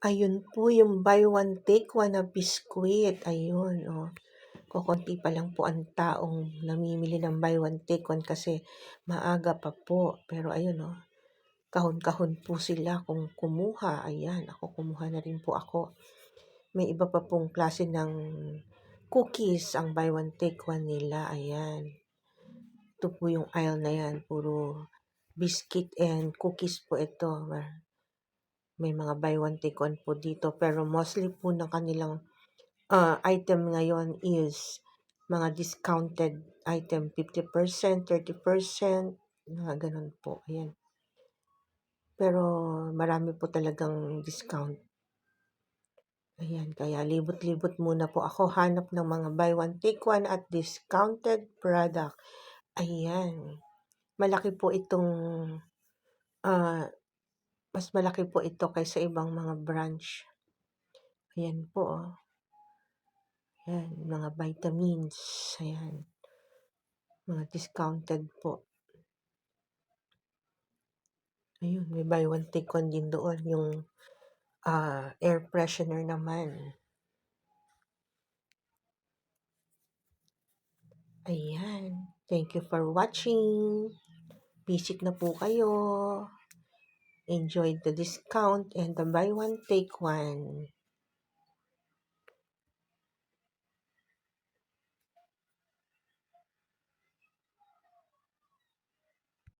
Ayun po yung buy one take one na biscuit, ayun, oh. Kokonti pa lang po ang taong namimili ng buy one take one kasi maaga pa po. Pero ayun, oh, kahon-kahon po sila kung kumuha. Ayan, ako kumuha na rin po ako. May iba pa pong klase ng cookies ang buy one take one nila. Ayan. Ito po yung aisle na yan. Puro biscuit and cookies po ito. May mga buy one take one po dito. Pero mostly po ng kanilang uh, item ngayon is mga discounted item. 50%, 30%, mga ganun po. Ayan. Pero marami po talagang discount. Ayan, kaya libot-libot muna po ako hanap ng mga buy one take one at discounted product. Ayan. Malaki po itong uh, mas malaki po ito kaysa ibang mga branch. Ayan po. Oh. Ayan, mga vitamins. Ayan. Mga discounted po. Ayun, may buy one take one din doon. Yung uh, air freshener naman. Ayan. Thank you for watching. Visit na po kayo. Enjoy the discount and the buy one take one.